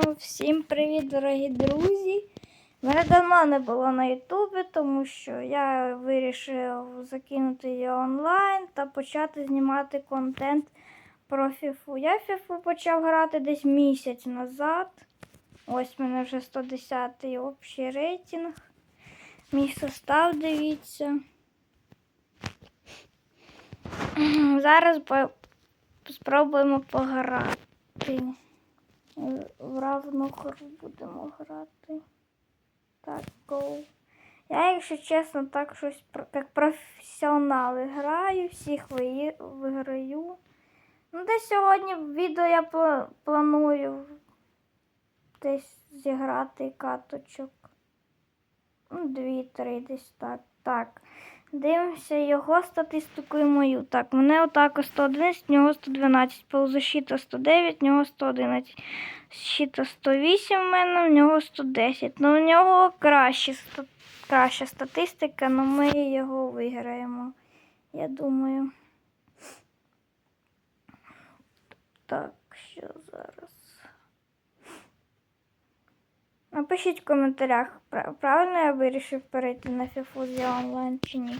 Всім привіт, дорогі друзі! Мене давно не було на Ютубі, тому що я вирішив закинути її онлайн та почати знімати контент про фіфу. Я фіфу почав грати десь місяць назад. Ось в мене вже 110-й общий рейтинг. Мій состав, дивіться. Зараз спробуємо пограти. В равну гру будемо грати. Так, гоу. Я, якщо чесно, так щось як професіонали граю, всіх виграю. Ну, десь сьогодні відео я планую десь зіграти каточок. Ну, дві-три десь так. Так. Дивимося його статистику і мою. Так, мене атака 111, в нього 112, полузащита 109, в нього 111. Щита 108 в мене, в нього 110. Ну, в нього краще, ста- краща статистика, але ми його виграємо. Я думаю. Так, що зараз? Напишіть в коментарях, правильно я вирішив перейти на FIFA онлайн чи ні.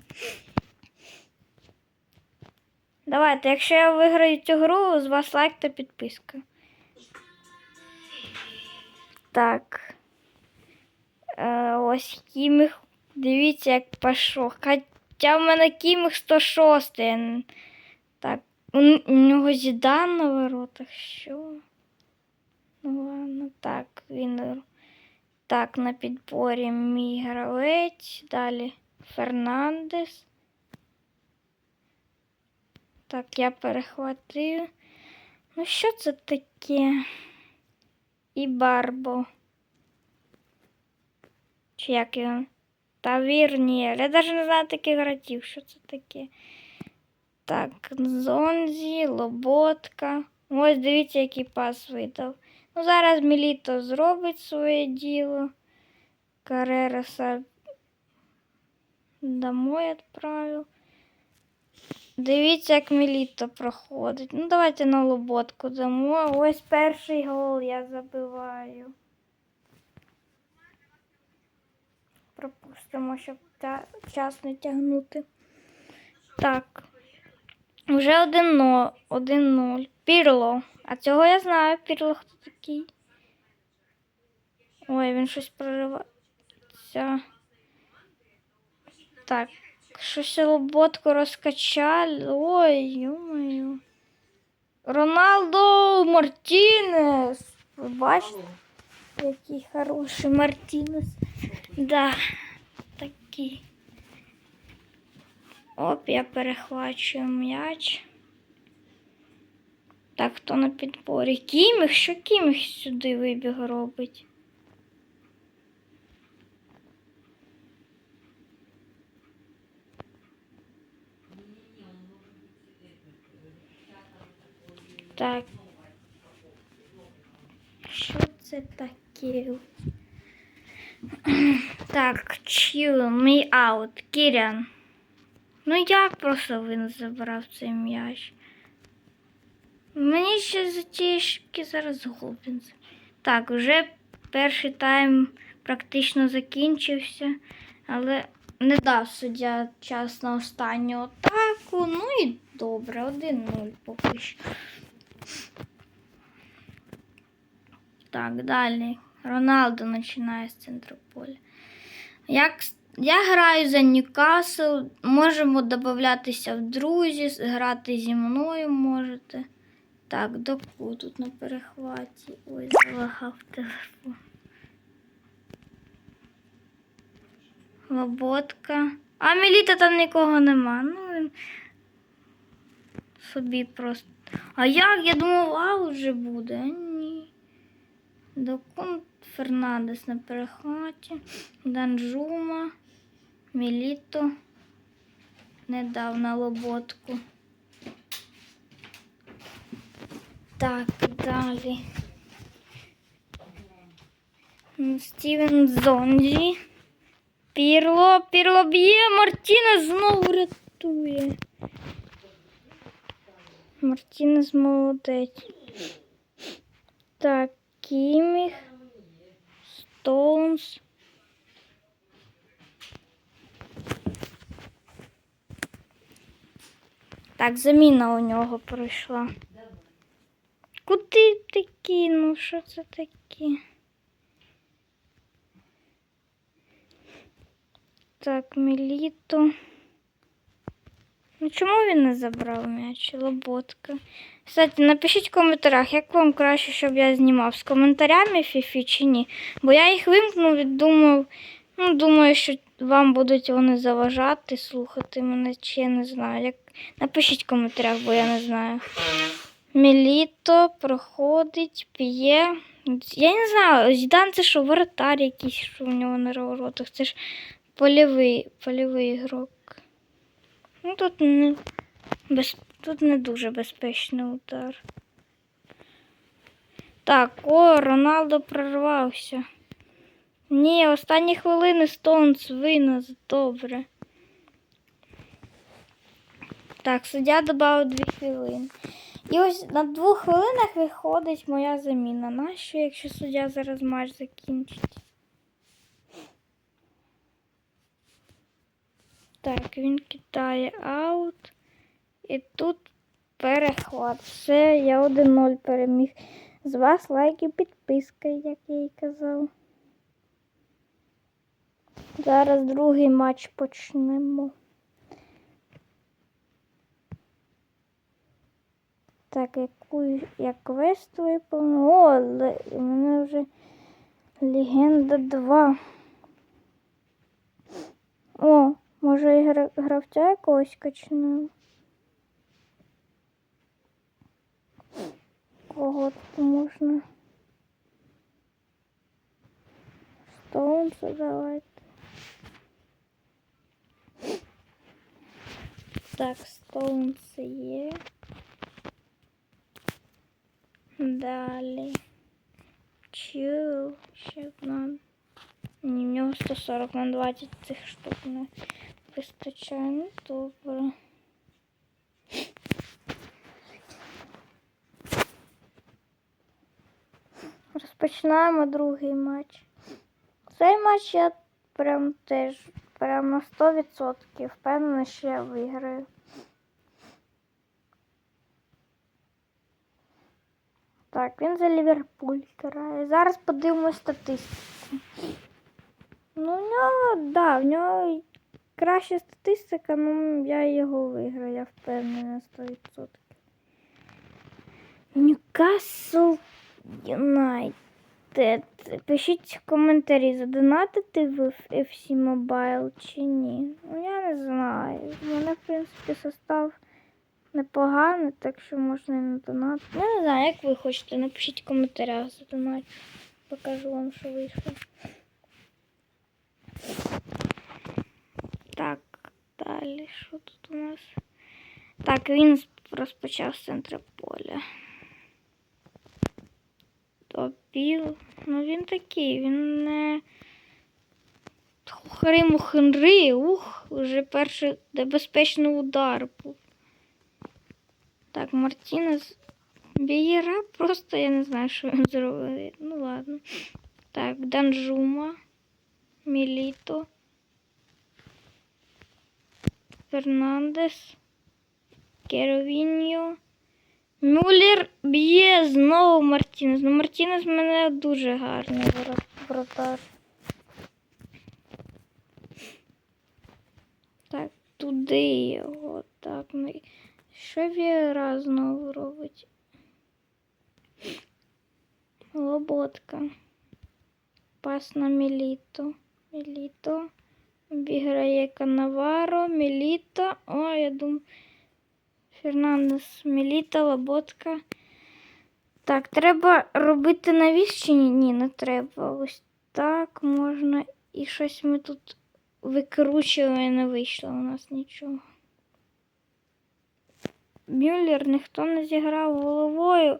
Давайте, якщо я виграю цю гру, з вас лайк та підписка. Так. Е, ось кіміх. Дивіться, як пішов. Хоча в мене кіміх 106. Так. У, у нього зідан на воротах. Що? Ну ладно, так, він. Так, на підборі мій гравець. Далі Фернандес. Так, я перехватив. Ну, що це таке? І Барбо. Чи як його? Та Вірнієр. Я навіть не знаю таких гравців, що це таке. Так, Зонзі, Лоботка. Ось дивіться, який пас видав. Ну, зараз Міліто зробить своє діло. Каререса домой відправив. Дивіться, як Міліто проходить. Ну, давайте на лоботку дамо. Ось перший гол я забиваю. Пропустимо, щоб час не тягнути. Так. Вже 1-0. 1-0. Пірло. А цього я знаю. Пірло хто такий. Ой, він щось проривається. Так. Щось лоботку розкачали. Ой, ё-моё. Роналдо Мартінес. Ви бачите, який хороший Мартінес. Да, такий. Оп, я перехвачую м'яч. Так, хто на підборі? Кіміх? Що Кіміх сюди вибіг робить? Так. Що це таке? Так, chill me out. Кірян. Ну як просто він забрав цей м'яч? Мені ще за ті шибки зараз голубин. Так, вже перший тайм практично закінчився, але не дав суддя час на останню атаку. Ну і добре, 1-0 поки що. Так, далі. Роналдо починає з центру поля. Як я граю за Ньюкасл, можемо додатися в друзі, грати зі мною можете. Так, доку тут на перехваті. Ой, залагав телефон. Лоботка. А Міліта там нікого нема. Ну він собі просто. А як? Я думав, аут вже буде. А ні. Докун Фернандес на перехваті. Данжума. Міліто. Не лоботку. Так, далі. Стівен Зонзі. Пірло, Пірло б'є, Мартінес знову рятує. Мартінес молодець. Так, Кіміх. Стоунс. Так, заміна у нього пройшла. Куди ти кинув? Що це таке? Так, Меліту. Ну чому він не забрав м'яч? Лоботка. Кстати, напишіть в коментарях, як вам краще, щоб я знімав з коментарями Фіфі чи ні. Бо я їх вимкнув і думав, ну, думаю, що вам будуть вони заважати, слухати мене, чи я не знаю. Як... Напишіть в коментарях, бо я не знаю. Меліто проходить, п'є. Я не знаю, Зідан це що, воротар якийсь, що у нього на воротах. Це ж польовий, польовий ігрок. Ну тут не, без, тут не дуже безпечний удар. Так, о, Роналдо прорвався. Ні, останні хвилини Стоунс винес. Добре. Так, суддя додав 2 хвилини. І ось на двох хвилинах виходить моя заміна. Нащо, якщо суддя зараз матч закінчить? Так, він кидає аут. І тут перехват. Все, я 1-0 переміг. З вас лайк і підписка, як я і казав. Зараз другий матч почнемо. Так, яку я квест виповнив. О, у мене вже Легенда 2. О, може і гра- гравця якогось качнемо. Кого тут можна? Стоунса давайте. Так, Стоунс є. Далі. Чу, ще нам. В нього 140 на 20 цих штук не вистачає. Ну, добре. Розпочинаємо другий матч. Цей матч я прям теж прям на 100% впевнена, що я виграю. Так, він за Ліверпуль грає. Зараз подивимось статистику. Ну, в нього, да, в нього краща статистика, ну я його виграю, я впевнена 100%. Ньюкасл Юнайтед. Пишіть в коментарі, задонатити в FC Mobile чи ні. Ну, я не знаю. У мене, в принципі, состав непоганий, так що можна і на донат. Ну, не знаю, як ви хочете. Напишіть в коментарях за донат. Покажу вам, що вийшло. Так, далі, що тут у нас? Так, він розпочав з центра поля. Топіл. Ну він такий, він не. Хриму Хенри, ух, вже перший небезпечний удар був. Так, Мартінес. Бієра просто я не знаю, що він зробив. Ну ладно. Так, Данжума, Міліто, Фернандес, Керовіньо. Мюллер б'є знову Мартінес. Ну, Мартінес в мене дуже гарний воротар. Так, туди його. Так, ну. Що Віра знову робить? Лоботка. Пас на Міліто. Міліто. Обіграє Канаваро, Міліто. О, я думаю. Фернандес, Міліта, Лоботка. Так, треба робити навіс чи ні? Не треба. Ось так можна. І щось ми тут викручуємо і не вийшло у нас нічого. Мюллер ніхто не зіграв головою.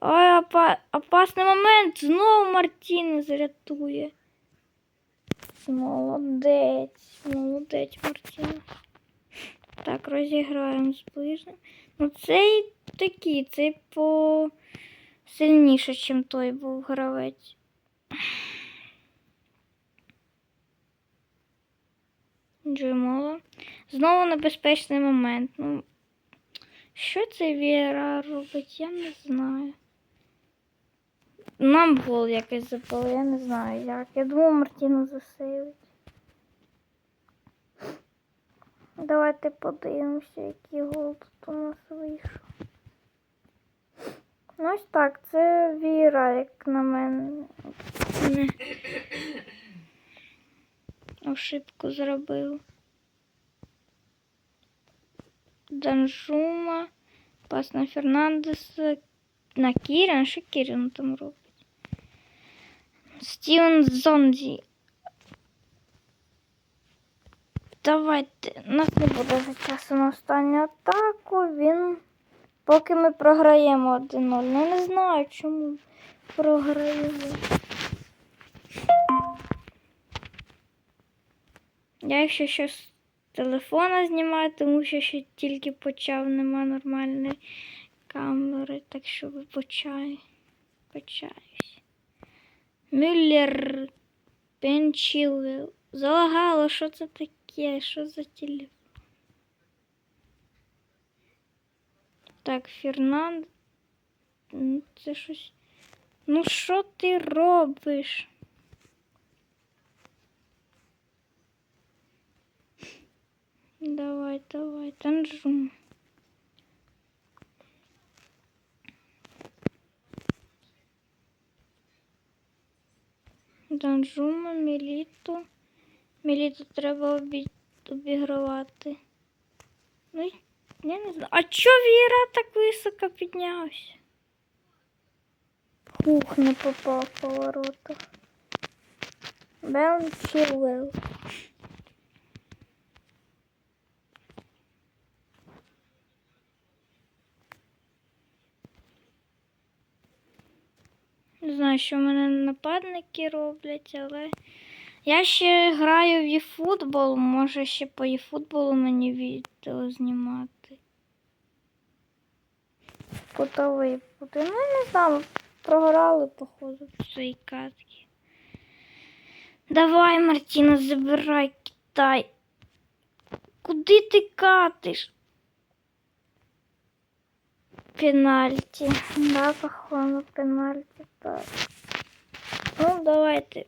Ой, опа... опасний момент. Знову Мартінес рятує. Молодець, молодець Мартінес. Так, розіграємо з ближним. Ну, цей такий, цей по сильніше, ніж той був гравець. Джимола. Знову небезпечний момент. Ну, що цей Віра робить, я не знаю. Нам гол якийсь запав, я не знаю як. Я думаю, Мартіну засейвить. Давайте подивимося, який гол тут у нас вийшов. Ну ось так, це Віра, як на мене. Ошибку зробив. Данжума, пас на Фернандеса, на Кіріна, що Кірін там робить? Стівен Зонзі. Давайте, нас не буде часу на останню атаку. Він. Поки ми програємо 1-0. Ну, не знаю, чому програємо. Я якщо щось телефона знімаю, тому що ще тільки почав, нема нормальної камери, так що вибачаю. Почаюсь. Мюллер Пенчілвіл. Залагало, що це таке? Що за телефон? Так, Фернанд. М, Це щось. Ну що ти робиш? Давай, давай, танжум. Данжума, Міліту. Міліту треба обі... Ну, я не знаю. А чо Віра так високо піднявся? Хух, не попав в поворотах. Бен Чилвелл. Не знаю, що в мене нападники роблять, але я ще граю в eFootball, може ще по eFootball мені відео знімати. Кутовий буде. Ну, не знаю, програли, походу, в цій катки. Давай, Мартіна, забирай Китай. Куди ти катиш? Пенальті. Да, походу, пенальті. Так. Ну, давайте.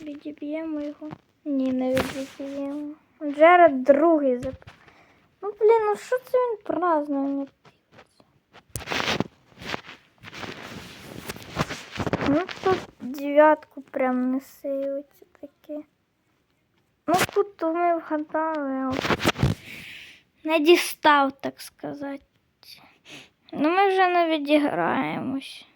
Відіб'ємо його. Ні, не відіб'ємо. Джеред другий зап. Ну, блін, ну що це він празднує? Дивиться. Ну, тут дев'ятку прям не сейвиться таке. Ну, тут ми вгадали. Не дістав, так сказати. Ну, ми вже не відіграємось.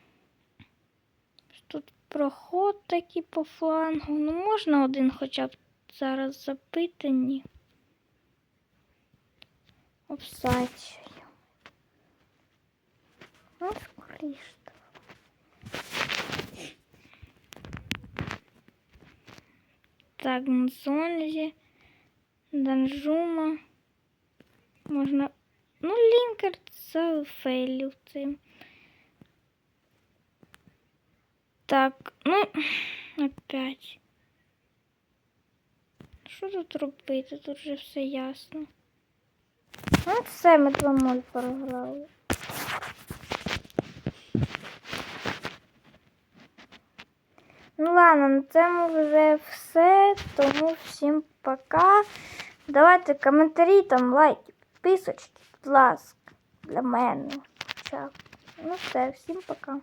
Проход такий по флангу. Ну, можна один хоча б зараз забити, ні. Є. Ну, скоріше. Так, Нзонзі, Данжума. Можна. Ну, лінкер це фейлів цим. Так, ну, опять. Що тут робити? Тут вже все ясно. Ну, все, ми 2-0 програли. Ну ладно, на цьому вже все. Тому всім пока. Давайте коментарі, там, лайки, підписочки, будь ласка, для мене. хоча. Ну все, всім пока.